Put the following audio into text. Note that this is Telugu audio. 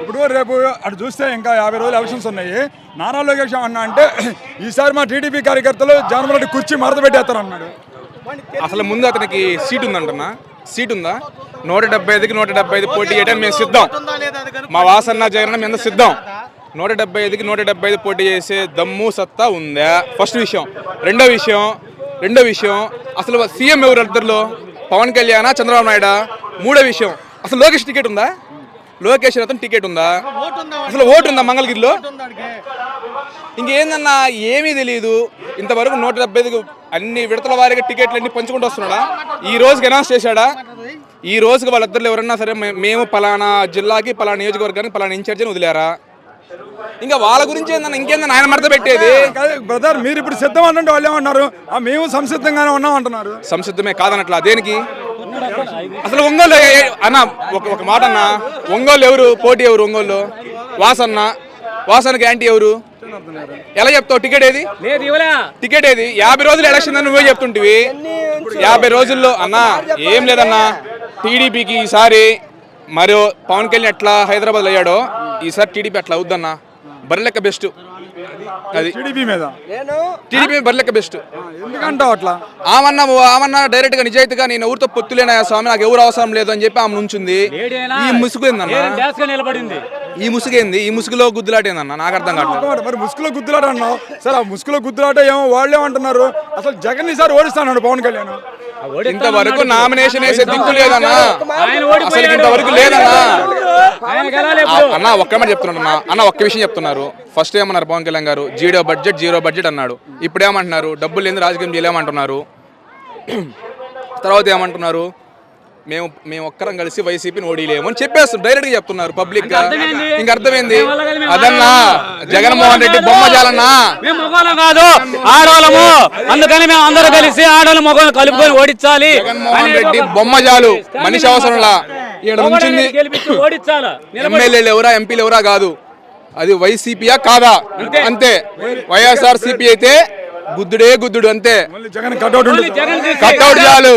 ఇప్పుడు రేపు అటు చూస్తే ఇంకా యాభై రోజులు ఎలక్షన్స్ ఉన్నాయి. నారా లోకేష్ అన్న అంటే ఈసారి మా టీడీపీ కార్యకర్తలు జగన్మోహన్ రెడ్డి కుర్చీ మరత పెట్టేస్తారన్నాడు. అసలు ముందు అతనికి సీట్ ఉందంటన్నా సీట్ ఉందా? నూట డెబ్బై ఐదుకి నూట డెబ్బై ఐదు పోటీ చేయడం మేము సిద్ధం. మా వాసన్న జగన్ మేము సిద్ధం. నూట డెబ్బై ఐదుకి నూట డెబ్బై ఐదు పోటీ చేసే దమ్ము సత్తా ఉందా? ఫస్ట్ విషయం. రెండో విషయం రెండో విషయం. అసలు సీఎం ఎవరు ఇద్దరులో పవన్ కళ్యాణ్ చంద్రబాబు నాయుడు? మూడో విషయం. అసలు లోకేష్ టికెట్ ఉందా? లోకేష్ అతను టికెట్ ఉందా? అసలు ఓటు ఉందా మంగళగిరిలో? ఇంకేందన్నా ఏమీ తెలియదు ఇంతవరకు నూట డెబ్బై ఐదుకు అన్ని విడతల వారీగా టికెట్లు అన్ని పంచుకుంటూ వస్తున్నాడా? ఈ రోజుకి అనౌన్స్ చేశాడా? ఈ రోజుకి వాళ్ళిద్దరు ఎవరన్నా సరే మేము పలానా జిల్లాకి పలానా నియోజకవర్గానికి పలానా ఇన్ఛార్జ్ అని వదిలేరా? ఇంకా వాళ్ళ గురించి ఏందన్నా ఇంకేందన్నా ఆయన మడత పెట్టేది? బ్రదర్ మీరు ఇప్పుడు సిద్ధం అంటే వాళ్ళు ఏమన్నారు "ఆ, మేము సంసిద్ధంగానే ఉన్నాం అంటున్నారు. సంసిద్ధమే కాదనట్లా? దేనికి? అసలు ఒంగోలు అన్న ఒక ఒక మాట అన్న. ఒంగోలు ఎవరు? పోటీ ఎవరు ఒంగోలు? వాసన్న. వాసనకి యాంటీ ఎవరు? ఎలా చెప్తావు? టికెట్ ఏది? టికెట్ ఏది? యాభై రోజులు ఎలక్షన్ అని నువ్వే చెప్తుంటివి. యాభై రోజుల్లో అన్నా ఏం లేదన్నా. టీడీపీకి ఈసారి మరో పవన్ కళ్యాణ్ ఎట్లా హైదరాబాద్ అయ్యాడో ఈసారి టీడీపీ అట్లా అవుద్దన్నా. బర్రెలెక్క బెస్ట్ అది. టీడీపీ మీద? టీడీపీ బర్రెలెక్క బెస్ట్ ఎందుకంటావు అట్లా? ఆమన్న ఆమన్న డైరెక్ట్గా నిజాయితీగా నేను ఎవరితో పొత్తులేనా స్వామి? నాకు ఎవరు అవసరం లేదు అని చెప్పి ఆమె నుంచుంది? ఈ ముసుగు నిలబడింది. ఈ ముసుగేంది ఈ ముసుగులో గుద్దులాటేందన్నా నాకు అర్థం మాట, మరి ముసుగులో గుద్దులాట అన్నావు? సరే ఆ ముసుగులో గుద్దులాట ఏమో వాళ్ళే అంటున్నారు. అసలు జగన్ ఈసారి ఓడిస్తాడు పవన్ కళ్యాణ్. ఇంతవరకు నామినేషన్ వేసే దిక్కు లేదన్నా. అసలు ఇంతవరకు లేదన్నా. అన్న ఒక్క మాట చెప్తున్నాను అన్న. అన్న ఒక్క విషయం చెప్తున్నారు. ఫస్ట్ ఏమన్నారు పవన్ కళ్యాణ్ గారు? జీరో బడ్జెట్ జీరో బడ్జెట్ అన్నాడు. ఇప్పుడు ఏమంటున్నారు? డబ్బులు లేని రాజకీయం చేయలేమంటున్నారు. తర్వాత ఏమంటున్నారు? మేము మేము ఒక్కరం కలిసి వైసీపీని ఓడిలేము అని చెప్పేస్తారు డైరెక్ట్గా చెప్తున్నారు పబ్లిక్గా. ఇంక అర్థమైంది. అదన్నా జగన్మోహన్ రెడ్డి బొమ్మ మేము మగవాళ్ళం కాదు. ఆడవాళ్ళము. అందుకని మేము అందరూ కలిసి ఆడవాళ్ళ మగవాళ్ళు కలుపుకొని ఓడించాలి. జగన్మోహన్ రెడ్డి బొమ్మ జాలు. మనిషి అవసరంలా నుంచింది. ఓడించాలి? ఎమ్మెల్యేలు ఎవరా ఎంపీలు ఎవరా కాదు. అది వైసీపీయా కాదా? అంతే. వైఎస్ఆర్ సిపి అయితే గుద్దుడే గుద్దుడు అంతే. కట్అవుట్ చాలు.